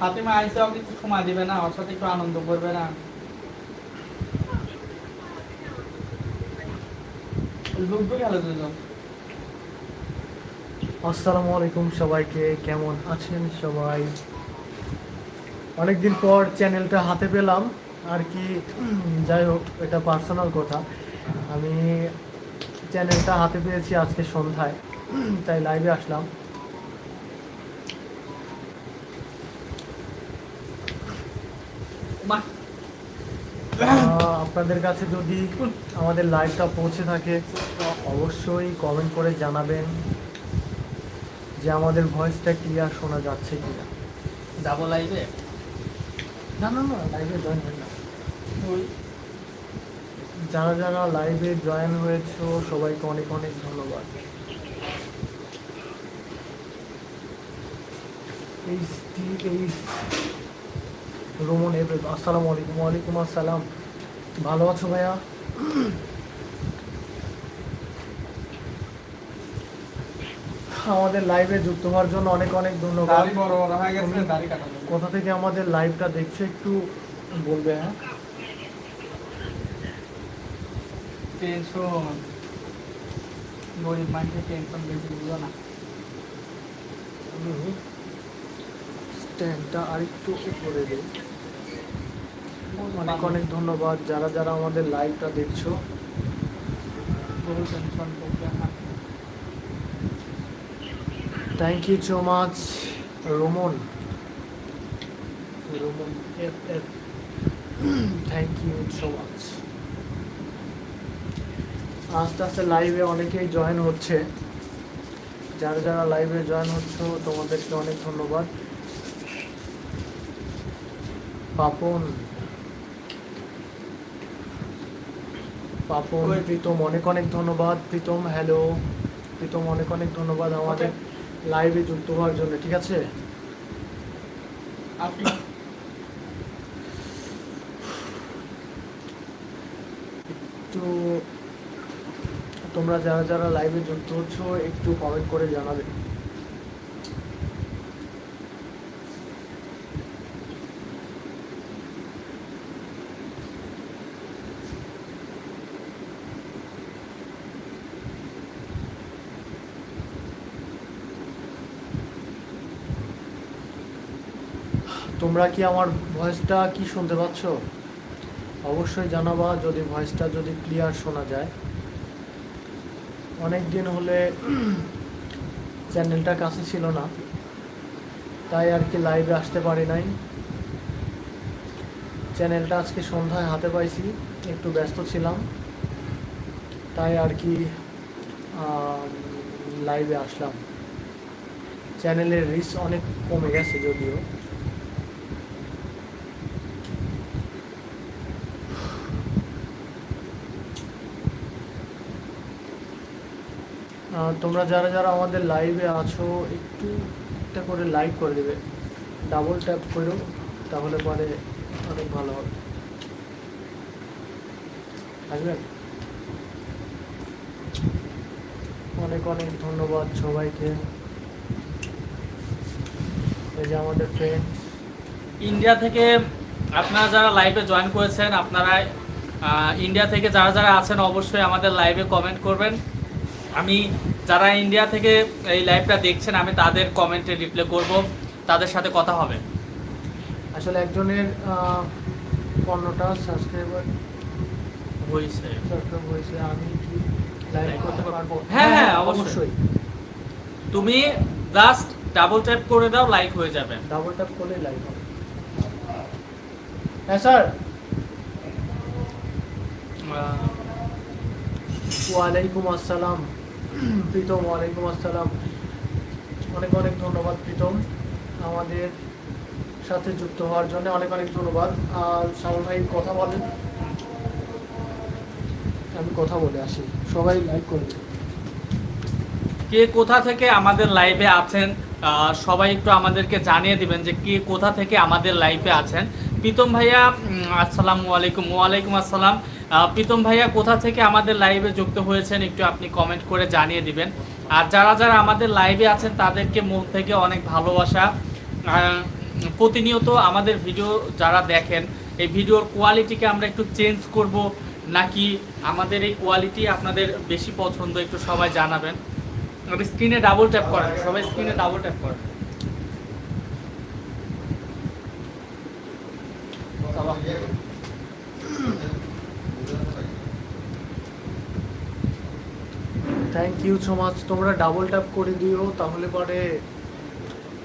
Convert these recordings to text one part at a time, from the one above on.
ফাতিমা আইসে ওকে কিছু সময় দিবে না, ওর সাথে একটু আনন্দ করবে না। আসসালামু আলাইকুম সবাইকে, কেমন আছেন সবাই? অনেকদিন পর চ্যানেলটা হাতে পেলাম, আর কি, যাই হোক, এটা পার্সোনাল কথা। আমি চ্যানেলটা হাতে পেয়েছি আজকে সন্ধ্যায়, তাই লাইভে আসলাম মা আহ, আপনাদের কাছে যদি আমাদের লাইভটা পৌঁছে থাকে অবশ্যই কমেন্ট করে জানাবেন যে আমাদের ভয়েসটা ক্লিয়ার শোনা যাচ্ছে কিনা। যাব লাইভে না না না লাইভে জয়েন হয় না যারা যারা লাইভে জয়েন হয়েছো সবাইকে অনেক অনেক ধন্যবাদ। এইচ টি এইচ রোমন এবে আসসালামু আলাইকুম। ওয়ালাইকুম আসসালাম। ভালো আছো ভাইয়া? আমাদের লাইভে যুক্ত হওয়ার জন্য অনেক অনেক ধন্যবাদ। কোথা থেকে আমাদের লাইভটা দেখছ একটু বলবে হ্যাঁ? টেনশন। গরিব মানুষের টেনশন বেশি বুঝো না? স্ট্যান্ডটা আরেকটু উপরে দিই। অনেক অনেক ধন্যবাদ। যারা যারা আমাদের লাইভটা দেখছ thank you so much Roman Roman F F thank you so much আস্তে আস্তে লাইভে অনেকেই জয়েন হচ্ছে। যারা যারা লাইভে জয়েন হচ্ছে তোমাদেরকে অনেক ধন্যবাদ। পাপন পাপন? প্রীতম অনেক অনেক ধন্যবাদ। প্রীতম হ্যালো প্রীতম অনেক অনেক ধন্যবাদ আমাদের লাইভে যুক্ত হওয়ার জন্য ঠিক আছে? একটু তোমরা যারা যারা লাইভে যুক্ত হচ্ছ একটু কমেন্ট করে জানাবে। তোমরা কি আমার ভয়েসটা কি শুনতে পাচ্ছ? অবশ্যই জানাবা যদি ভয়েসটা যদি ক্লিয়ার শোনা যায়। অনেক দিন হলে চ্যানেলটা কাছে ছিল না, তাই আর কি লাইভে আসতে পারি নাই। চ্যানেলটা আজকে সন্ধ্যায় হাতে পাইছি, একটু ব্যস্ত ছিলাম, তাই আর কি লাইভে আসলাম। চ্যানেলের রিচ অনেক কমে গেছে যদিও। তোমরা যারা যারা আমাদের লাইভে আছো, একটু একটা করে লাইক করে দেবে। ডাবল ট্যাপ করো, তাহলে পরে অনেক ভালো হবে। আসবেন অনেক অনেক ধন্যবাদ সবাইকে। এই যে আমাদের ফ্রেন্ড ইন্ডিয়া থেকে আপনারা যারা লাইভে জয়েন করেছেন আপনারা ইন্ডিয়া থেকে যারা যারা আছেন, অবশ্যই আমাদের লাইভে কমেন্ট করবেন। আমি যারা ইন্ডিয়া থেকে এই লাইভটা দেখছেন আমি তাদের কমেন্টে রিপ্লে করব। তাদের সাথে কথা হবে। আসলে একজনের পনেরোটা সাবস্ক্রাইবার হয়েছে। সাবস্ক্রাইব হয়েছে আমি কি লাইভ করতে পারব? হ্যাঁ, হ্যাঁ, অবশ্যই। তুমি জাস্ট ডাবল ট্যাপ করে দাও লাইক হয়ে যাবে। ডাবল ট্যাপ করলে লাইভ হবে। হ্যাঁ স্যার ওয়ালাইকুম আসসালাম। প্রীতম, ওয়ালাইকুম আসসালাম। অনেক অনেক ধন্যবাদ প্রীতম আমাদের সাথে যুক্ত হওয়ার জন্য। অনেক অনেক ধন্যবাদ। আর সামন ভাই, কথা বলেন। আমি কথা বলে আসি। সবাই লাইক করবে কে কোথা থেকে আমাদের লাইভে আছেন সবাই একটু আমাদেরকে জানিয়ে দিবেন যে কে কোথা থেকে আমাদের লাইভে আছেন। প্রীতম ভাইয়া আসসালামু আলাইকুম। ওয়ালাইকুম আসসালাম। প্রীতম ভাইয়া, কোথা থেকে আমাদের লাইভে যুক্ত হয়েছেন একটু আপনি কমেন্ট করে জানিয়ে দিবেন। আর যারা যারা আমাদের লাইভে আছেন, তাদেরকে মন থেকে অনেক ভালোবাসা। প্রতিনিয়ত আমাদের ভিডিও যারা দেখেন, এই ভিডিওর কোয়ালিটিকে আমরা একটু চেঞ্জ করব নাকি আমাদের এই কোয়ালিটি আপনাদের বেশি পছন্দ একটু সবাই জানাবেন। স্ক্রিনে ডাবল ট্যাপ করেন, সবাই স্ক্রিনে ডাবল ট্যাপ করেন। থ্যাংক ইউ সো মাচ তোমরা ডাবল ট্যাপ করে দিও, তাহলে পরে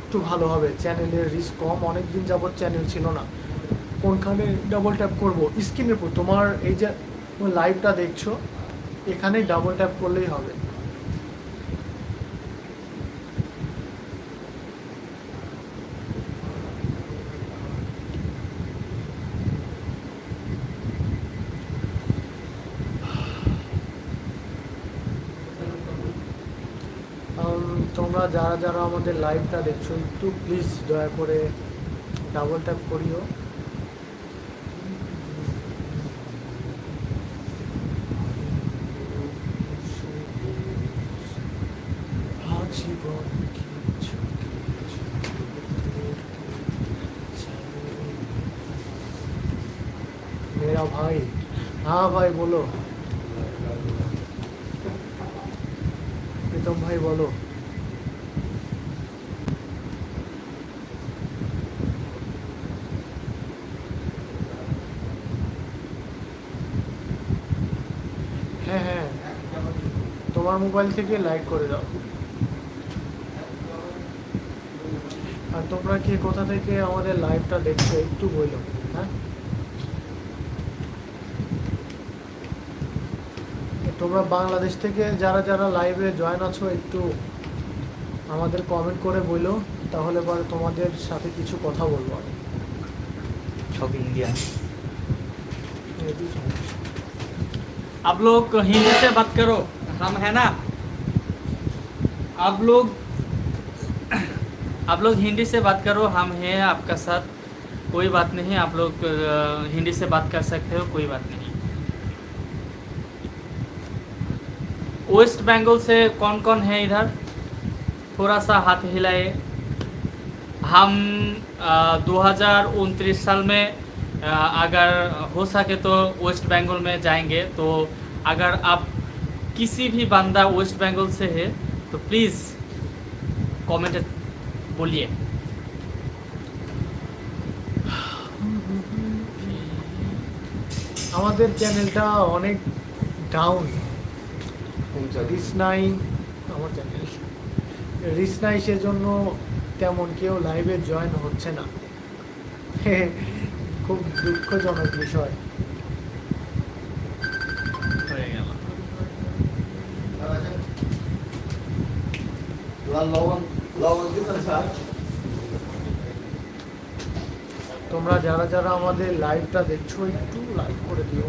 একটু ভালো হবে। চ্যানেলের রিস্ক কম। অনেক দিন যাবত চ্যানেল ছিল না। কোনখানে ডাবল ট্যাপ করব? স্ক্রিনের উপর তোমার এই যে লাইভটা দেখছ এখানে ডাবল ট্যাপ করলেই হবে। তোমরা যারা যারা আমাদের লাইভটা দেখছ, একটু প্লিজ দয়া করে ডাবল ট্যাপ করিও। ভাই হ্যাঁ ভাই, বলো। প্রীতম ভাই, বলো। হ্যাঁ হ্যাঁ। তোমার মোবাইল থেকে লাইক করে দাও। আর তোমরা কি কোথা থেকে আমাদের লাইভটা দেখছ একটু বলো হ্যাঁ? তোমরা বাংলাদেশ থেকে যারা যারা লাইভে জয়েন আছো একটু আমাদের কমেন্ট করে বলো তাহলে পরে তোমাদের সাথে কিছু কথা বলব আমি। সব ইন্ডিয়া आप लोग हिंदी से बात करो। हम है ना? आप लोग आप लोग हिंदी से बात करो, हम हैं आपका साथ। कोई बात नहीं, आप लोग हिंदी से बात कर सकते हो, कोई बात नहीं। वेस्ट बंगाल से कौन कौन है इधर? थोड़ा सा हाथ हिलाए हम दो हज़ार उनतीस साल में अगर हो सके तो वेस्ट बंगाल में जाएंगे तो अगर आप किसी भी बंदा वेस्ट बंगाल से है तो प्लीज़ कमेंट बोलिए আমাদের চ্যানেলটা অনেক ডাউন রিস নাই আমার চ্যানেল রিস নাই সেজন্য তেমন কেউ লাইভে জয়েন হচ্ছে না খুব দুঃখজনক বিষয়। তোমরা যারা যারা আমাদের লাইভটা দেখছ একটু লাইক করে দিও।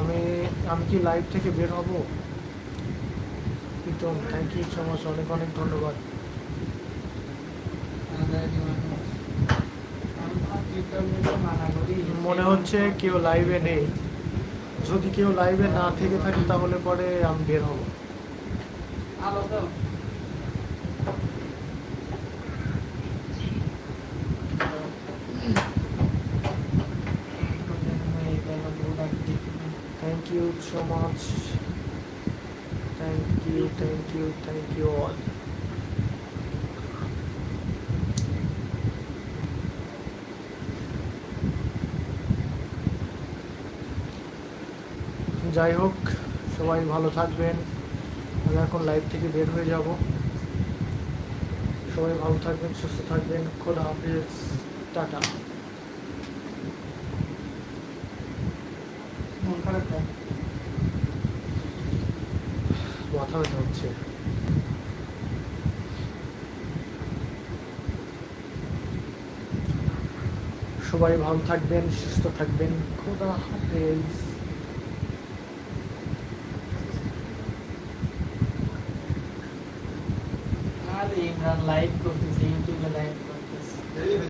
আমি আমি কি লাইভ থেকে বের হব? Pritam thank you so much অনেক অনেক ধন্যবাদ। মনে হচ্ছে কেউ লাইভে নেই। যদি কেউ লাইভে না থেকে থাকে, তাহলে পরে আমি বের হব। আলো you so much. Thank you, thank you, thank you all. যাই হোক সবাই ভালো থাকবেন আমি এখন লাইভ থেকে বের হয়ে যাব সবাই ভালো থাকবেন সুস্থ থাকবেন খোদা হাফেজ টাটা খারাপ? মাথা ব্যথা হচ্ছে। সবাই ভালো থাকবেন, সুস্থ থাকবেন। খোদা হাফেজ। ইমরান লাইভ করতেছে ইউটিউবে লাইভ করতেছে।